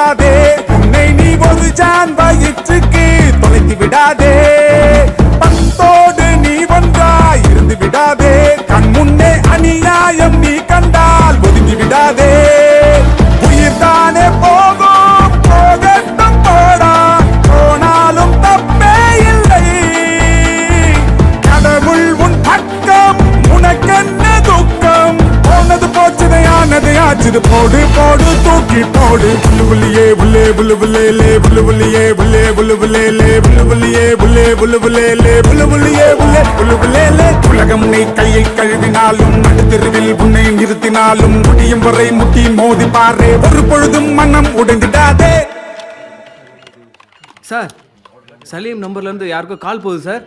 விடாதே. உன்னை நீ ஒரு ஜான் வயிற்றுக்கு தொலைத்து விடாதே. பந்தோடு நீ ஒன்றாய் இருந்து விடாதே. கண் முன்னே அநியாயம் நீ கண்டால் ஒதுங்கி விடாதே. உயிர் தானே போகும் போகட்டும் போடா. உன் பக்கம் காய்ச்சது போடு போடு தூக்கி போடு புல்லு புள்ளியே புல்லே புல்லு புல்லே புல்லு புள்ளியே புல்லே புல்லு புல்லே புல்லு புள்ளியே புல்லே புல்லு புல்லே புல்லு புள்ளியே புல்லே புல்லு புல்லே உலகம் நீ கையை கழுவினாலும் நடுத்தெருவில் உன்னை நிறுத்தினாலும் முடியும் வரை முட்டி மோதி பாரு ஒரு பொழுதும் மனம் உடைந்துடாதே சார் சலீம் நம்பர்லேருந்து யாருக்கோ கால் போகுது சார்